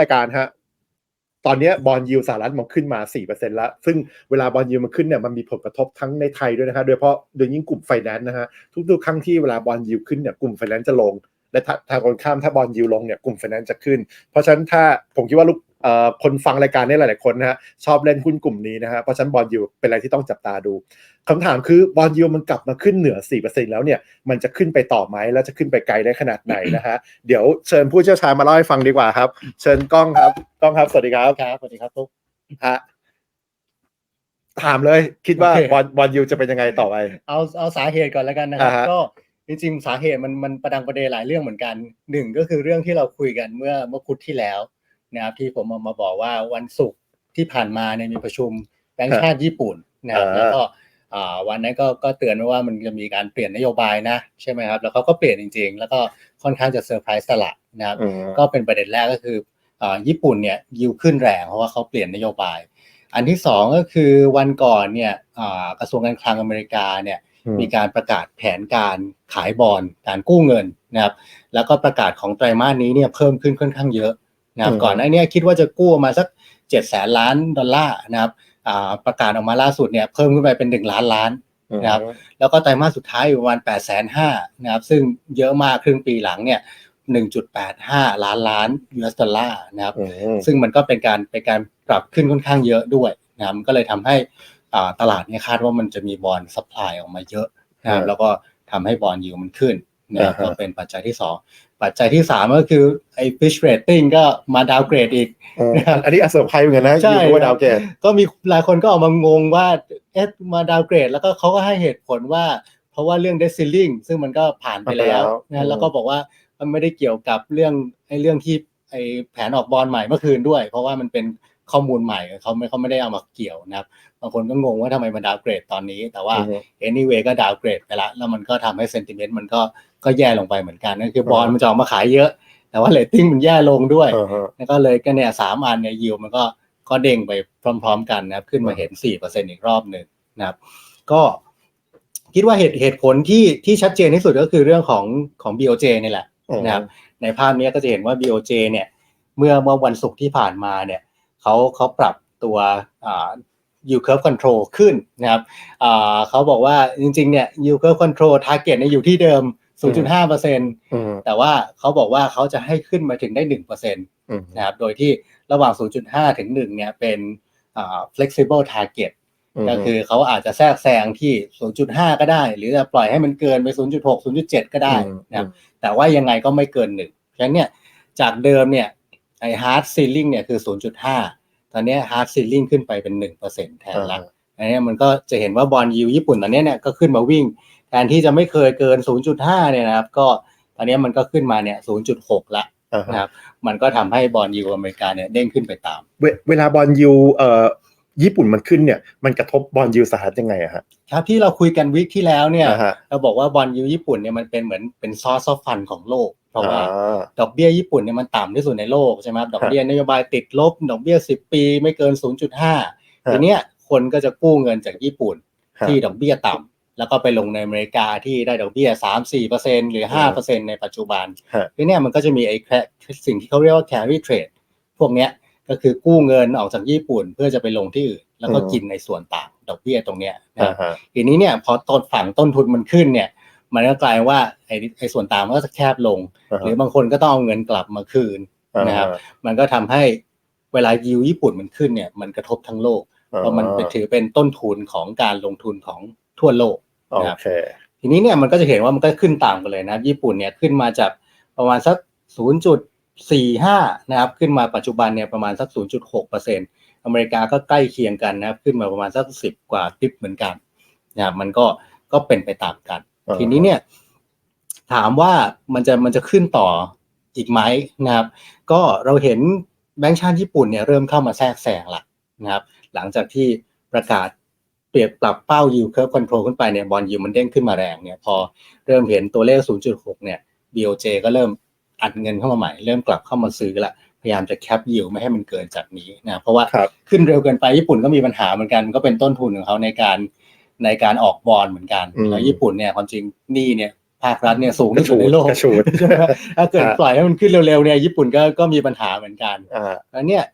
รายการฮะตอนนี้บอลยูสหรัฐมันขึ้นมา 4%แล้ว ซึ่งเวลาบอลยูมันขึ้นเนี่ยมันมีผลกระทบทั้งในไทยด้วยนะฮะโดยเฉพาะโดยยิ่งกลุ่มไฟแนนซ์นะฮะทุกๆครั้งที่เวลาบอลยูขึ้นเนี่ยกลุ่มไฟแนนซ์จะลง และถ้าทางตรงข้ามถ้าบอลยูลงเนี่ยกลุ่มไฟแนนซ์จะขึ้น เพราะฉะนั้นถ้าผมคิดว่าลูก คนฟังรายการนี้หลายๆคนนะฮะชอบเล่นหุ้นกลุ่มนี้นะฮะเพราะฉะนั้นบอลยูเป็นอะไรที่ต้องจับตาดูคำถามคือบอลยูมันกลับมาขึ้นเหนือ 4%แล้วเนี่ยมันจะขึ้นไปต่อไหมแล้วจะขึ้นไปไกลได้ขนาดไหนนะฮะเดี๋ยวเชิญผู้เชี่ยวชาญมาเล่าให้ฟังดีกว่าครับ เชิญกล้องครับกล้องครับสวัสดีครับครับสวัสดีครับทุกฮะถามเลยคิดว่าโอเคบอลบอลยูจะเป็นยังไงต่อไปเอาเอาสาเหตุก่อนแล้วกันนะครับอ่าฮะก็จริงๆสาเหตุมันมันประดังประเดหลายเรื่องเหมือนกันหนึ่งก็คือเรื่องที่เราคุยกันเมื่อเมื่อพุธที่แล้ว นะครับที่ผมเอามาบอกว่าวันศุกร์ที่ผ่านมาเนี่ยมีประชุมแบงก์ชาติญี่ปุ่นนะครับอ่าแล้วก็อ่าวันนั้นก็ก็เตือนไว้ว่ามันจะมีการเปลี่ยนนโยบายนะใช่ไหมครับแล้วเขาก็เปลี่ยนจริง ๆ แล้วก็ค่อนข้างจะเซอร์ไพรส์ตลาดนะครับอืมก็เป็นประเด็นแรกก็คืออาญี่ปุ่นเนี่ยยิวขึ้นแรงเพราะว่าเขาเปลี่ยนนโยบาย อันที่สองก็คือวันก่อนเนี่ยอ่ากระทรวงการคลังอเมริกาเนี่ยอืมมีการประกาศแผนการขายบอลการกู้เงินนะครับแล้วก็ประกาศของไตรมาสนี้เนี่ยเพิ่มขึ้นค่อนข้างเยอะ นะครับอืมก่อนหน้านี้คิดว่าจะกู้มาสักเจ็ดแสนล้านดอลลาร์นะครับอ่าประกาศออกมาล่าสุดเนี่ยเพิ่มขึ้นไปเป็นหนึ่งล้านล้านนะครับแล้วก็ไตรมาสสุดท้ายอยู่ประมาณ8 5 0 0 0นะครับซึ่งเยอะมากครึ่งปีหลังเนี่ย1.85ล้านล้าน US ดอลลาร์นะครับอืมซึ่งมันก็เป็นการเป็นการปรับขึ้นค่อนข้างเยอะด้วยนะครับมันก็เลยทำให้อ่าตลาดเนี่ยคาดว่ามันจะมีบอลสป라이ออกมาเยอะนะครับอ่าแล้วก็ทำให้บอลยิวมันขึ้นนะครับอ่าฮะก็เป็นปัจจัยที่สอง ปัจจัยที่สามก็คือไอ้ Fitch Rating ก็มาดาวเกรดอีกอืมอันอันนี้อาเซอร์ไพรส์เหมือนกันนะใช่ยูว่าดาวเกตก็มีหลายคนก็ออกมางงว่าเอ๊ะมาดาวเกรด แล้วก็เขาก็ให้เหตุผลว่า เพราะว่าเรื่องเดซิลลิงซึ่งมันก็ผ่านไปแล้วผ่านไปแล้วนะแล้วก็บอกว่ามันไม่ได้เกี่ยวกับเรื่องไอ้เรื่องที่ไอ้แผนออกบอลใหม่เมื่อคืนด้วย เพราะว่ามันเป็น ข้อมูลใหม่เขาไม่เขาไม่ได้เอามาเกี่ยวนะครับบางคนก็งงว่าทำไมมาดาวเกรดตอนนี้ แต่ว่าอืม anyway ก็ดาวเกรดไปละแล้วมันก็ทำให้เซนติเมนต์มันก็ก็แย่ลงไปเหมือนกันนั่นคือบอลมันจะออกมาขายเยอะ แต่ว่าเรตติ้งมันแย่ลงด้วยอ่าฮะแล้วก็เลยก็เนี่ยสามอันเนี่ยยิวมันก็ก็เด้งไปพร้อม ๆ กันนะครับ ขึ้นมาเห็นสี่เปอร์เซ็นอีกรอบหนึ่งนะครับ ก็คิดว่าเหตุเหตุผลที่ที่ชัดเจนที่สุดก็คือเรื่องของของ BOJ นี่แหละอืมนะครับในภาพนี้ก็จะเห็นว่า BOJ เนี่ย เมื่อเมื่อวันศุกร์ที่ผ่านมาเนี่ย เขาเขาปรับตัวอ่า yield curve control ขึ้นนะครับอ่าเขาบอกว่าจริงๆเนี่ย yield curve control target เนี่ยอยู่ที่เดิม 0.5เปอร์เซ็นต์อืมแต่ว่าเขาบอกว่าเขาจะให้ขึ้นมาถึงได้1%เปอร์เซ็นต์อืมนะครับโดยที่ระหว่าง 0.5 ถึง 1 เนี่ยเป็นอ่า flexible target ก็คือเขาอาจจะแทรกแซงที่ 0.5 ก็ได้ หรือจะปล่อยให้มันเกินไป 0.6 0.7 ก็ได้นะครับแต่ว่ายังไงก็ไม่เกิน1เพราะฉะนั้นเนี่ยจากเดิมเนี่ย ไอ้ hard ceiling เนี่ยคือ 0.5 ตอนเนี้ย hard ceiling ขึ้นไปเป็น 1%แทนละอันเนี้ยมันก็จะเห็นว่าบอลยูญี่ปุ่นตอนเนี้ยเนี่ยก็ขึ้นมาวิ่งแทนที่จะไม่เคยเกิน 0.5 เนี่ยนะครับ ก็ตอนเนี้ยมันก็ขึ้นมาเนี่ย 0.6 ละอ่าฮะนะครับมันก็ทำให้บอลยูอเมริกาเนี่ยเด้งขึ้นไปตามเวเวลาบอลยูเอ่อญี่ปุ่นมันขึ้นเนี่ยมันกระทบบอลยูสหรัฐยังไงอะฮะครับที่เราคุยกันวิกที่แล้วเนี่ยอ่าฮะเราบอกว่าบอลยูญี่ปุ่นเนี่ยมันเป็นเหมือนเป็นซอสฟันของโลก เพราะว่าอ่าดอกเบี้ยญี่ปุ่นเนี่ยมันต่ำที่สุดในโลกใช่ไหมครับดอกเบี้ยนโยบายติดลบ ดอกเบี้ย10ปีไม่เกิน 0.5 ทีเนี้ยคนก็จะกู้เงินจากญี่ปุ่นฮะที่ดอกเบี้ยต่ำแล้วก็ไปลงในอเมริกาที่ได้ดอกเบี้ย3-4%หรือ5%ในปัจจุบันฮะทีเนี้ยมันก็จะมีไอ้แค่สิ่งที่เขาเรียกว่า carry trade พวกเนี้ยก็คือกู้เงินออกจากญี่ปุ่นเพื่อจะไปลงที่อื่น แล้วก็อืมกินในส่วนต่างดอกเบี้ยตรงเนี้ยนะอ่าฮะทีนี้เนี่ยพอต้นฝั่งต้นทุนมันขึ้นเนี่ย มันก็กลายว่าไอ้ไอ้ส่วนต่างมันก็จะแคบลงอ่าหฮะรือบางคนก็ต้องเอาเงินกลับมาคืนนะครับ มันก็ทำให้เวลายิวญี่ปุ่นมันขึ้นเนี่ย มันกระทบทั้งโลกอ่าเพราะมันเป็นถือเป็นต้นทุนของการลงทุนของทั่วโลกโอนะครับเคทีนี้เนี่ยมันก็จะเห็นว่ามันก็ขึ้นตามกันเลยนะครับญี่ปุ่นเนี่ยขึ้นมาจากประมาณสัก 0.45 นะครับ ขึ้นมาปัจจุบันเนี่ยประมาณสัก 0.6เปอร์เซ็นต์อเมริกาก็ใกล้เคียงกันนะครับ ขึ้นมาประมาณสัก 10 กว่าทิปเหมือนกันนะครับมันก็ก็เป็นไปตามกันอ่า ทีนี้เนี่ย ถามว่ามันจะมันจะขึ้นต่ออีกไหมนะครับ ก็เราเห็นแบงก์ชาติญี่ปุ่นเนี่ยเริ่มเข้ามาแทรกแซงละนะครับ หลังจากที่ประกาศเปรียบปรับเป้า yield curve control ขึ้นไปเนี่ยบอลยูมันเด้งขึ้นมาแรงเนี่ยพอเริ่มเห็นตัวเลข 0.6 เนี่ย BOJ ก็เริ่มอัดเงินเข้ามาใหม่ เริ่มกลับเข้ามาซื้อละพยายามจะแคปยิวไม่ให้มันเกินจากนี้นะเพราะว่าครับขึ้นเร็วเกินไปญี่ปุ่นก็มีปัญหาเหมือนกันมันก็เป็นต้นทุนของเขาในการ ในการออกบอลเหมือนกันอืมแล้วญี่ปุ่นเนี่ยความจริงหนี้เนี่ยภาครัฐเนี่ยสูงที่สุดในโลกกระชูดใช่ไหมถ้าเกิดครับปล่อยให้มันขึ้นเร็วๆเนี่ยญี่ปุ่นก็ก็มีปัญหาเหมือนกันอ่าแล้วเนี่ย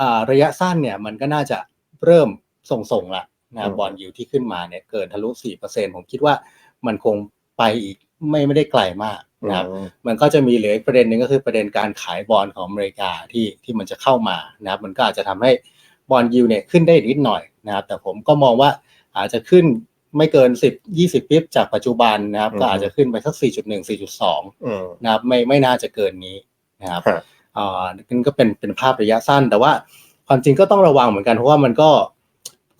อ่าระยะสั้นเนี่ยมันก็น่าจะเริ่มส่งๆละนะอืมบอลยูที่ขึ้นมาเนี่ยเกินทะลุ 4%ผมคิดว่ามันคงไปอีกไม่ไม่ได้ไกลมากนะครับอืมมันก็จะมีเหลืออีกประเด็นหนึ่งก็คือประเด็นการขายบอลของอเมริกาที่ที่มันจะเข้ามานะครับมันก็อาจจะทำให้บอลยูเนี่ยขึ้นได้นิดหน่อยนะครับแต่ผมก็มองว่า อาจจะขึ้นไม่เกิน 10 20ปิบจากปัจจุบันนะครับอืมก็อาจจะขึ้นไปสัก 4.1 4.2อืมนะครับ ไม่ไม่น่าจะเกินนี้นะครับฮะอ่านั่นก็เป็นเป็นภาพระยะสั้น แต่ว่าความจริงก็ต้องระวังเหมือนกันเพราะว่ามันก็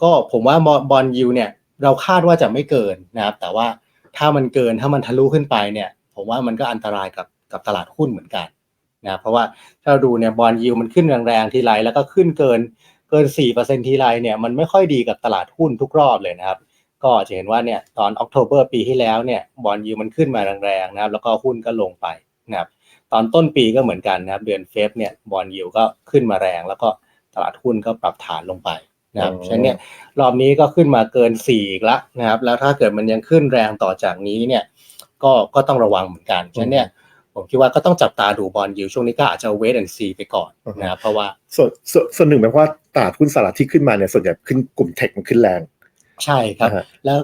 ก็ผมว่าบอลยูเนี่ย เราคาดว่าจะไม่เกินนะครับ แต่ว่าถ้ามันเกินถ้ามันทะลุขึ้นไปเนี่ย ผมว่ามันก็อันตรายกับกับตลาดหุ้นเหมือนกันนะเพราะว่าถ้าเราดูเนี่ยบอลยูมันขึ้นแรงๆทีไรแล้วก็ขึ้นเกิน เกินสี่เปอร์เซ็นทีไรเนี่ยมันไม่ค่อยดีกับตลาดหุ้นทุกรอบเลยนะครับ ก็จะเห็นว่าเนี่ยตอนออกโทเบอร์ปีที่แล้วเนี่ยบอลยูมันขึ้นมาแรงๆนะครับแล้วก็หุ้นก็ลงไปนะครับตอนต้นปีก็เหมือนกันนะครับ เดือนเฟบเนี่ยบอลยูก็ขึ้นมาแรง แล้วก็ตลาดหุ้นก็ปรับฐานลงไปนะครับอืมฉะนั้นเนี่ยรอบนี้ก็ขึ้นมาเกิน4อีกละนะครับ แล้วถ้าเกิดมันยังขึ้นแรงต่อจากนี้เนี่ยก็ก็ต้องระวังเหมือนกันฉะนั้นเนี่ย ผมคิดว่าก็ต้องจับตาดูบอลยูช่วงนี้ก็อาจจะเวทแอนซีไปก่อนนะครับเพราะว่าส่วนส่วนส่วนหนึ่งเป็นเพราะว่าตลาดหุ้นสหรัฐที่ขึ้นมาเนี่ยส่วนใหญ่ขึ้นกลุ่มเทคมันขึ้นแรง ใช่ครับอ่าฮะแล้ว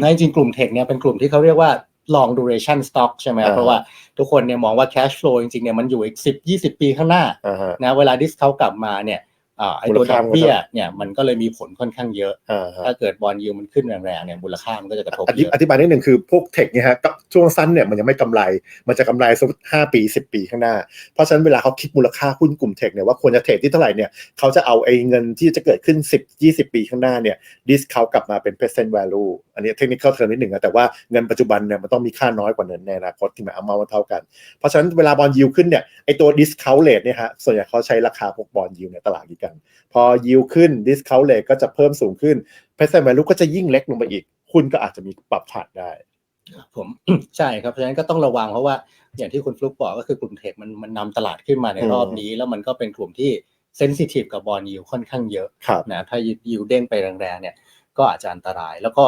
ในจริงๆกลุ่มเทคเนี่ยเป็นกลุ่มที่เขาเรียกว่า long duration stock ใช่ไหมครับอ่าเพราะว่าทุกคนเนี่ยมองว่า cash flow จริงๆเนี่ยมันอยู่อีกสิบยี่สิบปีข้างหน้าอ่าฮะนะเวลาดิสเขากลับมาเนี่ยอ่าไอตัวมูลดค่าอกเบี้ยเนี่ยมันก็เลยมีผลค่อนข้างเยอะอ่าฮะถ้าเกิดบอลยูมันขึ้นแรงๆเนี่ยมูลค่ามันก็จะกระทบอธิเยอะอธิบายนิดหนึ่งคือพวกเทคเนี่ยฮะกับ ช่วงสั้นเนี่ยมันยังไม่กำไร มันจะกำไรสักห้าปีสิบปีข้างหน้า เพราะฉะนั้นเวลาเขาคิดมูลค่าหุ้นกลุ่มเทคเนี่ยว่าควรจะเทรดที่เท่าไหร่เนี่ยเขาจะเอาไอ้เงินที่จะเกิดขึ้น10 20ปีข้างหน้าเนี่ยดิสเขากลับมาเป็น present value อันนี้เทคนิคเข้าเทอมนิดหนึ่งนะแต่ว่าเงินปัจจุบันเนี่ยมันต้องมีค่าน้อยกว่าเงินในอนาคตที่หมายเอามาเท่ากัน เพราะฉะนั้นเวลาบอลยิวขึ้นเนี่ยไอตัว discount rate เนี่ยฮะส่วนใหญ่เขาใช้ราคาพวกบอลยิวในตลาดนี้กัน พอยิวขึ้น discount rate ก็จะเพิ่มสูงขึ้น present value ก็จะยิ่งเล็กลงไปอีกหุ้นก็อาจจะมีปรับฐานได้ ผมใช่ครับเพราะฉะนั้นก็ต้องระวังเพราะว่าอย่างที่คุณฟลุกบอกก็คือกลุ่มเทคมันมันนำตลาดขึ้นมาในอืมรอบนี้ แล้วมันก็เป็นกลุ่มที่เซนซิทีฟกับบอลยูค่อนข้างเยอะครับนะถ้ายิวเด้งไปแรงๆเนี่ยก็อาจจะอันตราย แล้วก็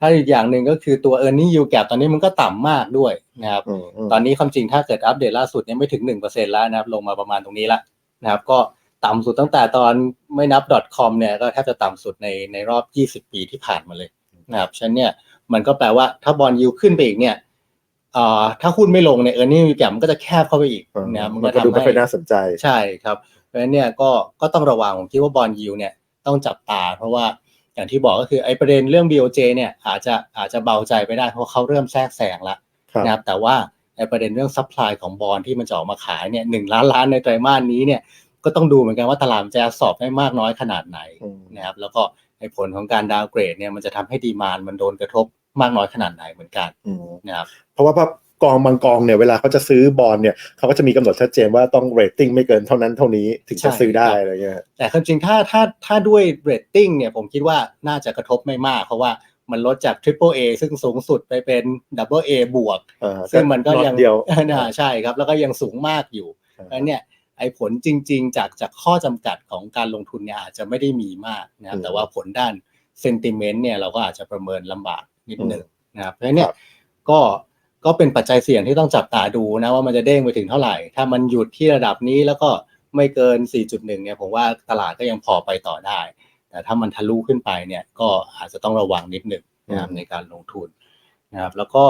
ถ้าอีกอย่างหนึ่งก็คือตัว e a r n i n g yield gap ตอนนี้มันก็ต่ำมากด้วยนะครับอืมอืมตอนนี้ความจริงถ้าเกิดอัปเดตล่าสุดเนี่ยไม่ถึง 1%แล้วนะครับลงมาประมาณตรงนี้ละนะครับก็ต่ำสุดตั้งแต่ตอนไม่นับ .com เนี่ยก็แทบจะต่ำสุดในในรอบ 20 ปีที่ผ่านมาเลยนะครับฉะนั้นเนี่ย มันก็แปลว่าถ้าบอลยิวขึ้นไปอีกเนี่ยอ่าถ้าหุ้นไม่ลงเนี่ย e a r n i n g yield gap มันก็จะแคบเข้าไปอีกนะครับมันก็ก็ดูทำไม่ให้ค่อยน่าสนใจใช่ครับเพราะฉะนั้นเนี่ยก็ก็ต้องระวังผมคิดว่าบอลยิวเนี่ยต้องจับตา เพราะว่าอย่างที่บอกก็คือไอ้ประเด็นเรื่อง BOJ เนี่ยอาจจะอาจจะเบาใจไปได้เพราะเขาเริ่มแทรกแซงแล้วครับนะครับแต่ว่าไอ้ประเด็นเรื่องซัพพลายของบอลที่มันจะออกมาขายเนี่ยหนึ่งล้านล้านในไตรมาสนี้เนี่ยก็ต้องดูเหมือนกันว่าตลาดจะสอบได้มากน้อยขนาดไหนอืมนะครับแล้วก็ ไอ้ผลของการดาวเกรดเนี่ยมันจะทำให้ดีมานมันโดนกระทบมากน้อยขนาดไหนเหมือนกันอืมนะครับเพราะว่าพอกองบางกองเนี่ยเวลาเขาจะซื้อบอลเนี่ยเขาก็จะมีกำหนดชัดเจนว่าต้องเรตติ้งไม่เกินเท่านั้นเท่านี้ถึงจะซื้อได้อะไรเงี้ยแต่ความจริงถ้าถ้าถ้าด้วยเรตติ้งเนี่ยผมคิดว่าน่าจะกระทบไม่มาก เพราะว่ามันลดจาก Triple A ซึ่งสูงสุดไปเป็น Double A บวกอ่าซึ่งมันก็ยังเดียวน่าใช่ครับ แล้วก็ยังสูงมากอยู่เพราะฉะนั้นเนี่ย ไอ้ผลจริง ๆ จากจากข้อจำกัดของการลงทุนเนี่ยอาจจะไม่ได้มีมากนะครับแต่ว่าผลด้านเซนติเมนต์เนี่ยเราก็อาจจะประเมินลำบากนิดหนึ่งนะครับเพราะฉะนั้นเนี่ยก็ก็เป็นปัจจัยเสี่ยงที่ต้องจับตาดูนะว่ามันจะเด้งไปถึงเท่าไหร่ ถ้ามันหยุดที่ระดับนี้แล้วก็ไม่เกิน 4.1 เนี่ยผมว่าตลาดก็ยังพอไปต่อได้ แต่ถ้ามันทะลุขึ้นไปเนี่ยก็อาจจะต้องระวังนิดหนึ่งนะครับอืมในการลงทุนนะครับแล้วก็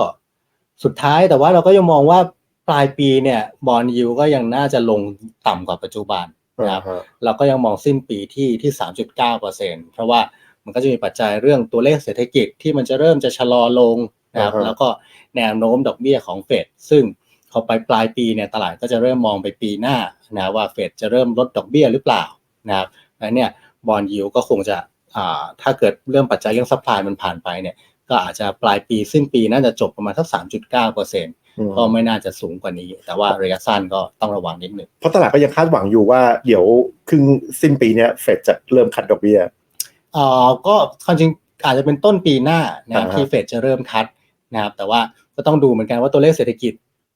สุดท้ายแต่ว่าเราก็ยังมองว่า ปลายปีเนี่ยบอลยูก็ยังน่าจะลงต่ำกว่าปัจจุบันนะครับอ่าฮะเราก็ยังมองสิ้นปีที่ที่ 3.9เปอร์เซ็นเพราะว่ามันก็จะมีปัจจัยเรื่องตัวเลขเศรษฐกิจที่มันจะเริ่มจะชะลอลงนะครับอ่าฮะแล้วก็แนวโน้มดอกเบี้ยของเฟดซึ่งพอไปปลายปีเนี่ยตลาดก็จะเริ่มมองไปปีหน้านะว่าเฟดจะเริ่มลดดอกเบี้ยหรือเปล่านะครับแล้วเนี่ยบอลยูก็คงจะอ่าถ้าเกิดเรื่องปัจจัยเรื่องซัพพลายมันผ่านไปเนี่ยก็อาจจะปลายปีสิ้นปีน่าจะจบประมาณสัก3.9เปอร์เซ็นอืม ก็ไม่น่าจะสูงกว่านี้ แต่ว่าระยะสั้นก็ต้องระวังนิดหนึ่งเพราะตลาดก็ยังคาดหวังอยู่ว่าเดี๋ยวครึ่งสิ้นปีเนี้ยเฟดจะเริ่มคัดดอกเบี้ยเอ่อก็ความจริงอาจจะเป็นต้นปีหน้านะครับอ่าฮะที่เฟดจะเริ่มคัดนะครับแต่ว่าก็ต้องดูเหมือนกันว่าตัวเลขเศรษฐกิจ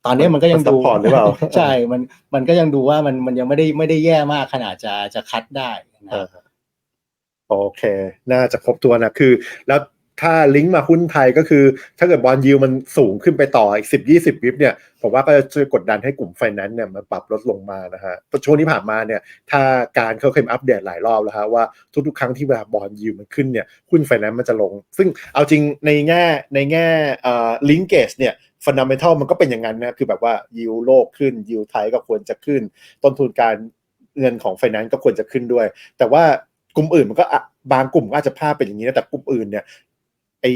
ตอนนี้มันก็ยังมันซัดูพพอร์ตหรือเปล่าใช่มันมันก็ยังดูว่ามันมันยังไม่ได้ไม่ได้แย่มากขนาดจะจะคัดได้นะครับโอเค น่าจะครบตัวนะคือ แล้ว ถ้าลิงก์มาหุ้นไทยก็คือ ถ้าเกิดบอลยิวมันสูงขึ้นไปต่ออีกสิบยี่สิบวิปเนี่ยผมว่าก็จะช่วยกดดันให้กลุ่มไฟแนนซ์เนี่ยมันปรับลดลงมานะฮะช่วงที่ผ่านมาเนี่ยถ้าการเขาเคยอัปเดตหลายรอบแล้วฮะว่าทุกๆ ครั้งที่เวลาบอลยิวมันขึ้นเนี่ยหุ้นไฟแนนซ์มันจะลง ซึ่งเอาจริงในแง่ในแง่เอ่อลิงเกจเนี่ยฟันดัมเบทัลมันก็เป็นอย่างนั้นนะคือแบบว่ายิวโลกขึ้นยิวไทยก็ควรจะขึ้น ต้นทุนการเงินของไฟแนนซ์ก็ควรจะขึ้นด้วย แต่ว่ากลุ่มอื่นมันก็บางกลุ่มก็อาจจะพลาดเป็นอย่างนี้นะแต่กลุ่มอื่นเนี่ย ไอ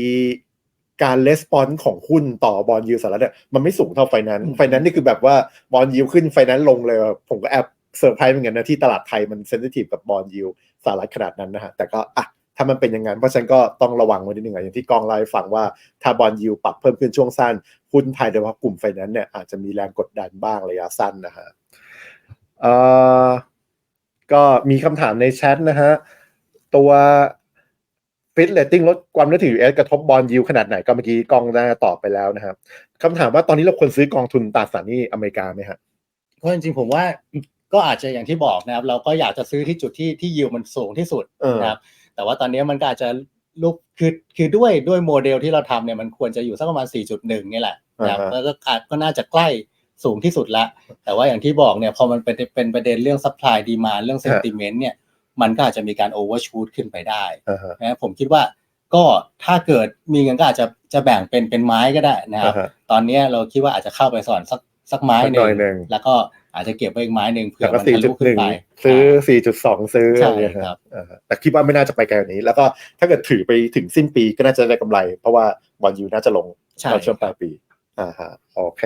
การレスปอนส์ของหุ้นต่อบอลยูสหรัฐเนี่ยมันไม่สูงเท่าไฟแนนซ์อืมไฟแนนซ์นี่คือแบบว่าบอลยูขึ้นไฟแนนซ์ลงเลย ผมก็แอบเซอร์ไพรส์เหมือนกันนะที่ตลาดไทยมันเซนซิทีฟกับบอลยูสหรัฐขนาดนั้นนะฮะแต่ก็อะถ้ามันเป็นอย่างนั้นเพราะฉะนั้นก็ต้องระวังไว้นิดนึงอะอย่างที่กองไลฟ์ฟังว่าถ้าบอลยูปรับเพิ่มขึ้นช่วงสั้นหุ้นไทยโดยเฉพาะกลุ่มไฟแนนซ์เนี่ยอาจจะมีแรงกดดันบ้างระยะสั้นนะฮะเอ่อก็มีคำถามในแชทนะฮะตัว ฟิตเลตติ้งลดความน่าถือ US กระทบบอลยิวขนาดไหนก็เมื่อกี้กองได้ตอบไปแล้วนะครับคำถามว่าตอนนี้เราควรซื้อกองทุนตราสารหนี้อเมริกาไหมฮะก็จริงๆผมว่าก็อาจจะอย่างที่บอกนะครับ เราก็อยากจะซื้อที่จุดที่ที่ยิวมันสูงที่สุดเออนะครับ แต่ว่าตอนนี้มันก็อาจจะลุกคือคือด้วยด้วยโมเดลที่เราทำเนี่ยมันควรจะอยู่สักประมาณ 4.1 นี่แหละนะครับอ่าฮะแล้วก็อาจก็น่าจะใกล้สูงที่สุดละแต่ว่าอย่างที่บอกเนี่ยพอมันเป็นเป็นประเด็นเรื่อง supply demand เรื่อง sentiment เนี่ย มันก็อาจจะมีการ overshoot ขึ้นไปได้อ่าฮะนะผมคิดว่าก็ถ้าเกิดมีเงินก็อาจจะจะแบ่งเป็นเป็นไม้ก็ได้นะครับอ่าฮะตอนเนี้ยเราคิดว่าอาจจะเข้าไปสอนสักสักไม้หสักหน่อยหนึ่นึ่งงแล้วก็อาจจะเก็บไว้อีกไม้หนึ่งเผื่แล้อวก็มันสี่ทะจุลุดหขึ้นนึ่งไปซื้อสี่จุดสองซื้อใช่อะไรอย่างเงี้ยครับอ่าฮะแต่คิดว่าไม่น่าจะไปไกลกว่านี้ แล้วก็ถ้าเกิดถือไปถึงสิ้นปีก็น่าจะได้กำไร เพราะว่าบอลยูน่าจะลงใช่ตอนช่วงคปรัลาบยปีอ่าฮะโอเค